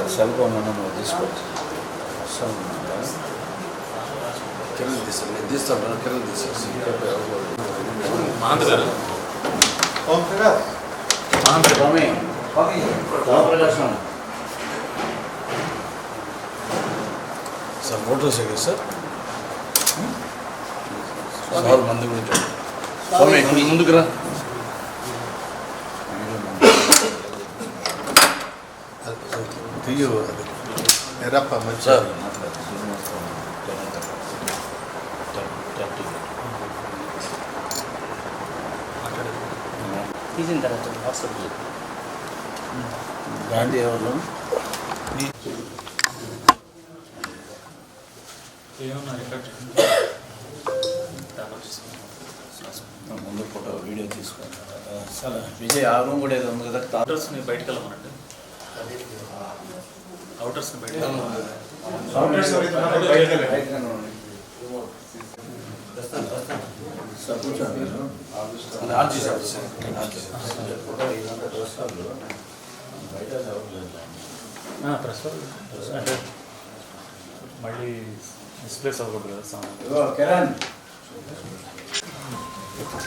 కెమెరాకు రాలేదు cell phone నువ్వు తీసుకోవచ్చు అస్సలు కిరణ్ తీసాను నేను తీస్తాను కిరణ్ తీసేసి మహాంత్ గారు Swami Prakasam sir motorcycle sir sir మంది గురించి స్వామి కొంచెం ముందుకు రా తీయ ఎరప్ప మంచి తీసిన తర్వాత వాట్సాప్ గాంధీ ఎవరు? ముందు ఫోటో వీడియో తీసుకోండి. సరే విజయ్ ఆ రూమ్ కూడా ఏదో ఉంది కదా? బయటకు వెళ్ళమనండి. సార్ ఆన్ చేశారు ఫోటో ఇదంతా దోషాలు బయట చదవలేదు ప్రెస్ అంటే మళ్ళీ డిస్ప్లేస్ అవ్వకూడదు కదా సామాన్ ఇదిగో కిరణ్ ఇప్పుడు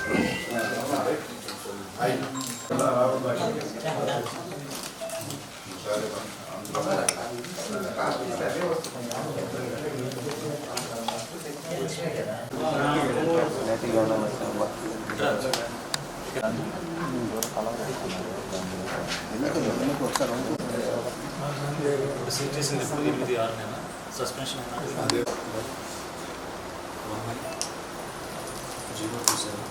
సీట్ చేసింది ఇప్పుడు ఎనిమిది ఆరు నెల సస్పెన్షన్ ఉన్నది జీరో టూ సెవెన్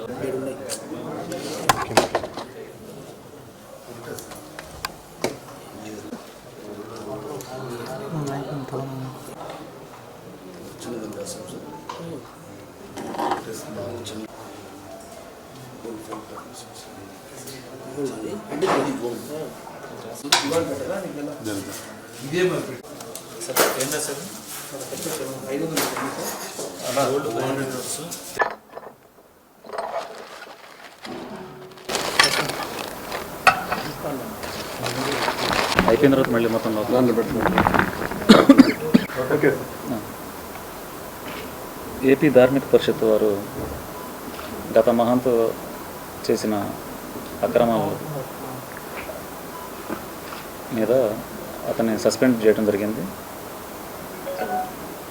ఇదే మరి సార్ ఏం రాశారు గోల్డ్ ఫైవ్ హండ్రెడ్ రూపీస్ అయిపోయిన తర్వాత మళ్ళీ మొత్తం దాంట్లో పెట్టుకోండి ఏపీ ధార్మిక పరిషత్ వారు గత మహంతు చేసిన అక్రమాల మీద అతన్ని సస్పెండ్ చేయడం జరిగింది.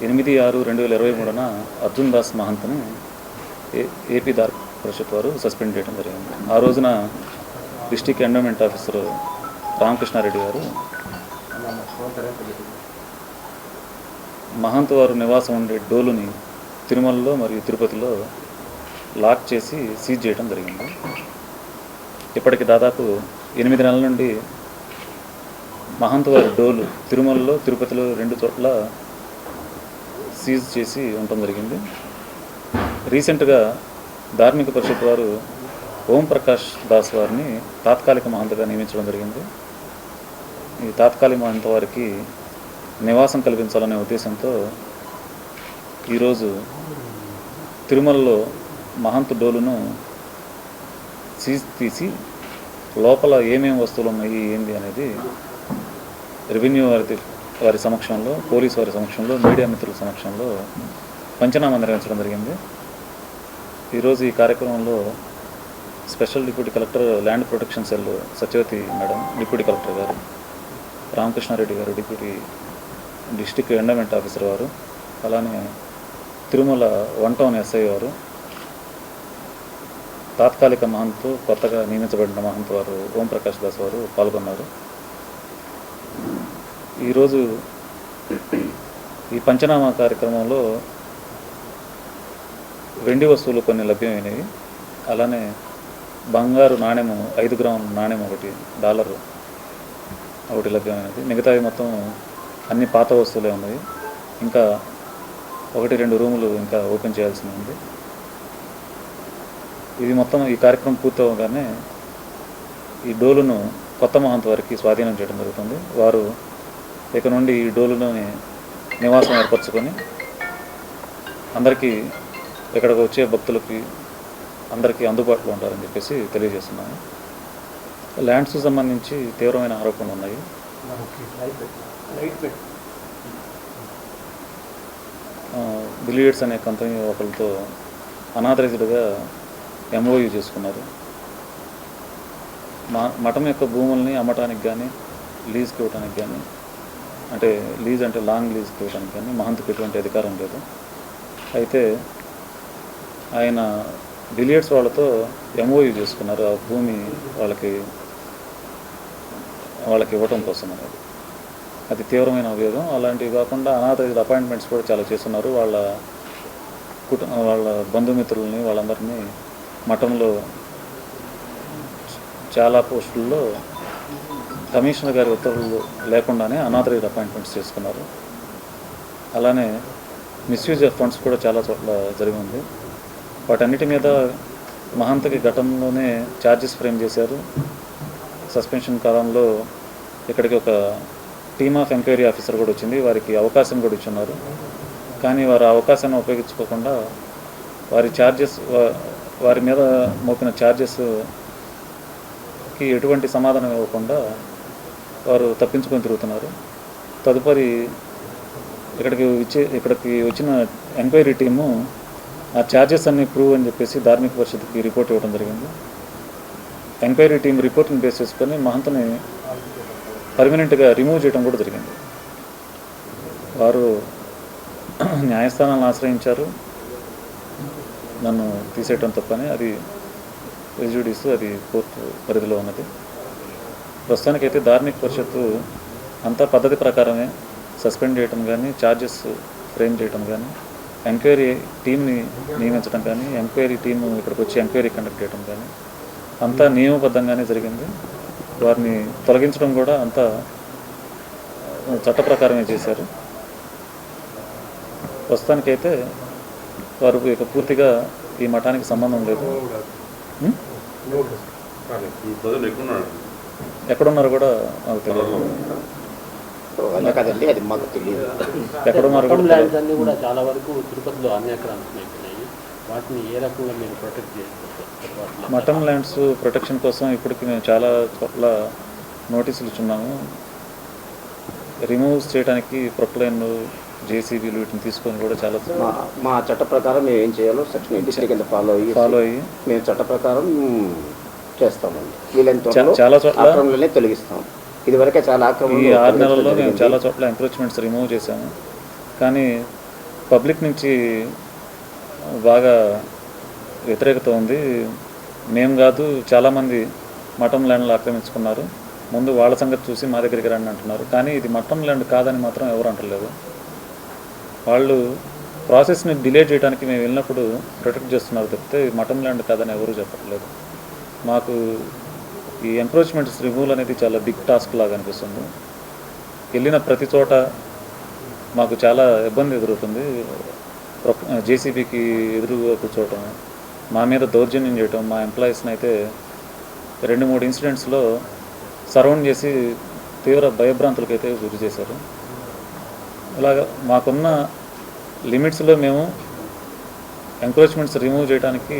ఎనిమిది ఆరు రెండు వేల ఇరవై మూడున అర్జున్ దాస్ మహంత్ని ఏ ఏపీ దార్ పరిషత్ వారు సస్పెండ్ చేయడం జరిగింది. ఆ రోజున డిస్టిక్ ఎండోమెంట్ ఆఫీసర్ రామకృష్ణారెడ్డి గారు మహంత్ వారు నివాసం ఉండే డోలుని తిరుమలలో మరియు తిరుపతిలో లాక్ చేసి సీజ్ చేయడం జరిగింది. ఇప్పటికి దాదాపు ఎనిమిది నెలల నుండి మహంత్ వారి డోలు తిరుమలలో తిరుపతిలో రెండు చోట్ల సీజ్ చేసి ఉండటం జరిగింది. రీసెంట్గా ధార్మిక పరిషత్ వారు ఓం ప్రకాష్ దాస్ వారిని తాత్కాలిక మహంతగా నియమించడం జరిగింది. ఈ తాత్కాలిక మహంత వారికి నివాసం కల్పించాలనే ఉద్దేశంతో ఈరోజు తిరుమలలో మహంత్ డోలును సీజ్ తీసి లోపల ఏమేమి వస్తువులు ఉన్నాయి ఏంది అనేది రెవెన్యూ వారి వారి సమక్షంలో పోలీస్ వారి సమక్షంలో మీడియా మిత్రుల సమక్షంలో పంచనామా నిర్వహించడం జరిగింది. ఈరోజు ఈ కార్యక్రమంలో special deputy collector land protection cell Satyavathi madam deputy collector గారు రామకృష్ణారెడ్డి గారు డిప్యూటీ డిస్టిక్ ఎండమెంట్ ఆఫీసర్ వారు అలానే తిరుమల వన్ టౌన్ ఎస్ఐ వారు తాత్కాలిక మహంత్ కొత్తగా నియమించబడిన మహంత్ వారు ఓంప్రకాష్ దాస్ వారు పాల్గొన్నారు. ఈరోజు ఈ పంచనామా కార్యక్రమంలో వెండి వస్తువులు కొన్ని లభ్యమైనవి. అలానే బంగారు నాణ్యము ఐదు గ్రాముల నాణ్యం ఒకటి డాలరు ఒకటి లభ్యమైనది. మిగతావి మొత్తం అన్ని పాత వస్తువులే ఉన్నాయి. ఇంకా ఒకటి రెండు రూములు ఇంకా ఓపెన్ చేయాల్సి ఉంది. ఇది మొత్తం ఈ కార్యక్రమం పూర్తవగానే ఈ డోలును కొత్త మహంత్ వారికి స్వాధీనం చేయడం జరుగుతుంది. వారు ఇక నుండి ఈ డోలులోని నివాసం ఏర్పరచుకొని అందరికీ ఇక్కడికి వచ్చే భక్తులకి అందరికీ అందుబాటులో ఉంటారని చెప్పేసి తెలియజేస్తున్నాను. ల్యాండ్స్ సంబంధించి తీవ్రమైన ఆరోపణలు ఉన్నాయి. బిలియర్డ్స్ అనే కంపెనీ ఒకరితో అనాథరైజ్డ్గా ఎంఓయూ చేసుకున్నారు. మా మఠం యొక్క భూముల్ని అమ్మటానికి కానీ లీజ్కి ఇవ్వడానికి కానీ అంటే లీజ్ అంటే లాంగ్ లీజ్ ఇవ్వడానికి కానీ మహంత్కి ఎటువంటి అధికారం లేదు. అయితే ఆయన బిలియర్స్ వాళ్ళతో ఎంఓయూ చేసుకున్నారు. ఆ భూమి వాళ్ళకి వాళ్ళకి ఇవ్వటం కోసం అనేది. అది తీవ్రమైన అభియోగం. అలాంటివి కాకుండా అనాథ అపాయింట్మెంట్స్ కూడా చాలా చేస్తున్నారు. వాళ్ళ కుటుంబ వాళ్ళ బంధుమిత్రులని వాళ్ళందరినీ మఠంలో చాలా పోస్టుల్లో కమిషనర్ గారి ఉత్తర్వులు లేకుండానే అనాథరైజ్డ్ అపాయింట్మెంట్స్ చేసుకున్నారు. అలానే మిస్యూజ్ ఆఫ్ ఫండ్స్ కూడా చాలా చోట్ల జరిగింది వాటన్నిటి మీద మహంతకి గతంలోనే ఛార్జెస్ ఫ్రేమ్ చేశారు. సస్పెన్షన్ కాలంలో ఇక్కడికి ఒక టీమ్ ఆఫ్ ఎంక్వైరీ ఆఫీసర్ కూడా వచ్చింది. వారికి అవకాశం కూడా ఇచ్చున్నారు. కానీ వారు అవకాశాన్ని ఉపయోగించుకోకుండా వారి ఛార్జెస్ వారి మీద మోపిన ఛార్జెస్కి ఎటువంటి సమాధానం ఇవ్వకుండా వారు తప్పించుకొని తిరుగుతున్నారు. తదుపరి ఇక్కడికి ఇచ్చే ఇక్కడికి వచ్చిన ఎంక్వైరీ టీము ఆ ఛార్జెస్ అన్ని ప్రూవ్ అని చెప్పేసి ధార్మిక పరిషత్కి రిపోర్ట్ ఇవ్వడం జరిగింది. ఎంక్వైరీ టీం రిపోర్ట్ని బేస్ చేసుకొని మహంతని పర్మనెంట్గా రిమూవ్ చేయడం కూడా జరిగింది. వారు న్యాయస్థానాలను ఆశ్రయించారు. నన్ను తీసేయటం తప్పని అది ప్రెజుడిస్ అది కోర్టు పరిధిలో ఉన్నది. ప్రస్తుతానికైతే ధార్మిక పరిషత్తు అంతా పద్ధతి ప్రకారమే సస్పెండ్ చేయటం కానీ ఛార్జెస్ ఫ్రేమ్ చేయటం కానీ ఎంక్వైరీ టీంని నియమించడం కానీ ఎంక్వైరీ టీము ఇక్కడికి వచ్చి ఎంక్వైరీ కండక్ట్ చేయడం కానీ అంతా నియమబద్ధంగానే జరిగింది. వారిని తొలగించడం కూడా అంతా చట్ట ప్రకారమే చేశారు. ప్రస్తుతానికైతే వారు ఇక పూర్తిగా ఈ మఠానికి సంబంధం లేదు. ఎక్కడున్నారో కూడా నాకు తెలియదు. అలా కదండి అది మాకు తెలియదు. ఎక్కడున్నారో కూడా ల్యాండ్స్ తెలియదు. అన్నీ కూడా చాలా వరకు తిరుపతిలో వాటిని ఏ రకంగా మీరు ప్రొటెక్ట్ మటన్ ల్యాండ్స్ ప్రొటెక్షన్ కోసం ఇప్పటికి మేము చాలా చోట్ల నోటీసులు ఇచ్చున్నాము. రిమూవ్ చేయడానికి ప్రొక్లైన్ జేసీబీలు వీటిని తీసుకొని కూడా చాలా మా చట్ట ప్రకారం మేము ఏం చేయాలో సెక్షన్ ఎయిటీ కింద ఫాలో అయ్యి ఫాలో అయ్యి మేము చట్ట ప్రకారం చేస్తామండి. చాలా చోట్ల ఆక్రమణలనే తొలగిస్తాం. ఇదివరకే చాలా ఈ ఆక్రమణలు ఆరు నెలల్లో మేము. చాలా చోట్ల ఎంక్రోచ్మెంట్స్ రిమూవ్ చేశాము కానీ పబ్లిక్ నుంచి బాగా వ్యతిరేకత ఉంది. మేము కాదు చాలామంది మటన్ ల్యాండ్లు ఆక్రమించుకున్నారు. ముందు వాళ్ళ సంగతి చూసి మా దగ్గరికి రండి అంటున్నారు. కానీ ఇది మటన్ ల్యాండ్ కాదని మాత్రం ఎవరు అంటలేదు. వాళ్ళు ప్రాసెస్ని డిలే చేయడానికి మేము వెళ్ళినప్పుడు ప్రొటెక్ట్ చేస్తున్నారు తప్పితే ఇది మటన్ ల్యాండ్ కాదని ఎవరు చెప్పట్లేదు. మాకు ఈ ఎంక్రోచ్మెంట్స్ రిమూవల్ అనేది చాలా బిగ్ టాస్క్ లాగా అనిపిస్తుంది. వెళ్ళిన ప్రతి చోట మాకు చాలా ఇబ్బంది ఎదురవుతుంది. జేసీబీకి ఎదురుగా కూర్చోవటం మా మీద దౌర్జన్యం చేయటం మా ఎంప్లాయీస్ని అయితే రెండు మూడు ఇన్సిడెంట్స్లో సరౌండ్ చేసి తీవ్ర భయభ్రాంతులకు అయితే గురి చేశారు. ఇలాగ మాకున్న లిమిట్స్లో మేము ఎంక్రోచ్మెంట్స్ రిమూవ్ చేయడానికి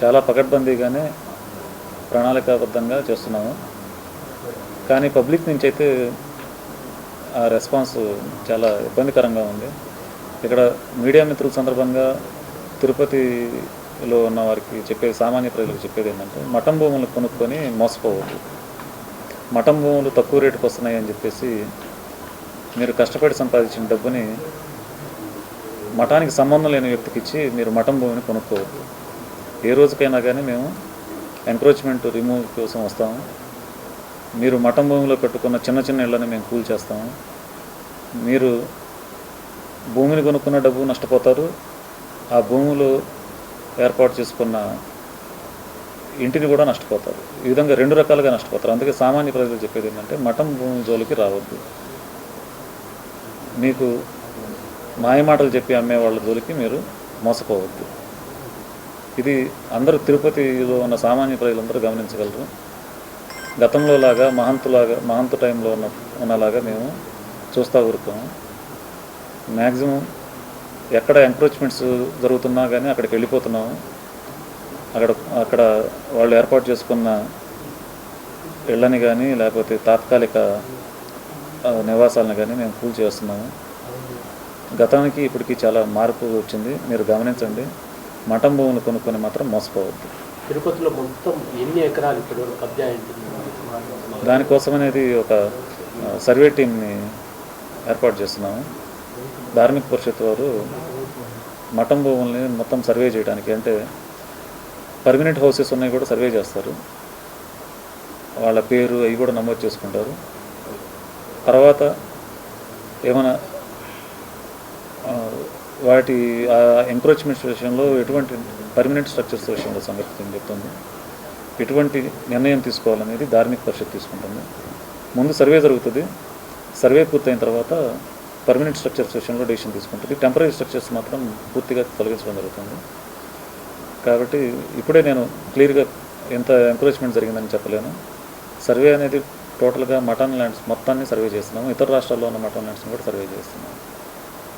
చాలా పకడ్బందీగానే ప్రణాళికాబద్ధంగా చేస్తున్నాము. కానీ పబ్లిక్ నుంచి అయితే ఆ రెస్పాన్స్ చాలా ఇబ్బందికరంగా ఉంది. ఇక్కడ మీడియా మిత్రుల సందర్భంగా తిరుపతిలో ఉన్న వారికి చెప్పేది సామాన్య ప్రజలకు చెప్పేది ఏంటంటే మఠం భూములు కొనుక్కొని మోసపోవద్దు. మఠం భూములు తక్కువ రేటుకి వస్తున్నాయి అని చెప్పేసి మీరు కష్టపడి సంపాదించిన డబ్బుని మఠానికి సంబంధం లేని వ్యక్తికి ఇచ్చి మీరు మఠం భూమిని కొనుక్కోవద్దు. ఏ రోజుకైనా కానీ మేము ఎంక్రోచ్మెంట్ రిమూవ్ కోసం వస్తాము. మీరు మఠం భూమిలో పెట్టుకున్న చిన్న చిన్న ఇళ్ళని మేము కూల్ చేస్తాము. మీరు భూమిని కొనుక్కున్న డబ్బు నష్టపోతారు. ఆ భూములు ఏర్పాటు చేసుకున్న ఇంటిని కూడా నష్టపోతారు. ఈ విధంగా రెండు రకాలుగా నష్టపోతారు. అందుకే సామాన్య ప్రజలు చెప్పేది ఏంటంటే మఠం భూమి జోలికి రావద్దు. మీకు మాయమాటలు చెప్పి అమ్మే వాళ్ళ జోలికి మీరు మోసపోవద్దు. ఇది అందరూ తిరుపతిలో ఉన్న సామాన్య ప్రజలందరూ గమనించగలరు. గతంలో లాగా మహంతులాగా మహంతు టైంలో ఉన్న ఉన్నలాగా మేము చూస్తూ ఊరుకోము. మ్యాక్సిమం ఎక్కడ ఎంక్రోచ్మెంట్స్ జరుగుతున్నా కానీ అక్కడికి వెళ్ళిపోతున్నాము. అక్కడ అక్కడ వాళ్ళు ఏర్పాటు చేసుకున్న ఇళ్ళని కానీ లేకపోతే తాత్కాలిక నివాసాలను కానీ మేము కూల్ చేస్తున్నాము గతానికి ఇప్పటికీ చాలా మార్పు వచ్చింది. మీరు గమనించండి. మఠం భూములు కొనుక్కొని మాత్రం మోసపోవద్దు. తిరుపతిలో మొత్తం ఎన్ని ఎకరాలు ఇప్పుడు కబ్జా అయింది దానికోసం అనేది ఒక సర్వే టీంని ఏర్పాటు చేస్తున్నాము. ధార్మిక పరిషత్ వారు మఠం భూముల్ని మొత్తం సర్వే చేయడానికి అంటే పర్మనెంట్ హౌసెస్ ఉన్నాయి కూడా సర్వే చేస్తారు. వాళ్ళ పేరు అవి కూడా నమోదు చేసుకుంటారు. తర్వాత ఏమైనా వాటి ఎంక్రోచ్మెంట్స్ విషయంలో ఎటువంటి పర్మనెంట్ స్ట్రక్చర్స్ విషయంలో సంగతి చెప్తుంది? ఎటువంటి నిర్ణయం తీసుకోవాలనేది ధార్మిక పరిషత్ తీసుకుంటుంది. ముందు సర్వే జరుగుతుంది. సర్వే పూర్తయిన తర్వాత పర్మనెంట్ స్ట్రక్చర్స్ విషయంలో డెసిషన్ తీసుకుంటుంది. టెంపరీ స్ట్రక్చర్స్ మాత్రం పూర్తిగా తొలగించడం జరుగుతుంది. కాబట్టి ఇప్పుడే నేను క్లియర్గా ఎంత ఎంకరేజ్మెంట్ జరిగిందని చెప్పలేను. సర్వే అనేది టోటల్గా మటన్ ల్యాండ్స్ మొత్తాన్ని సర్వే చేస్తున్నాము. ఇతర రాష్ట్రాల్లో ఉన్న మటన్ ల్యాండ్స్ని కూడా సర్వే చేస్తున్నాము.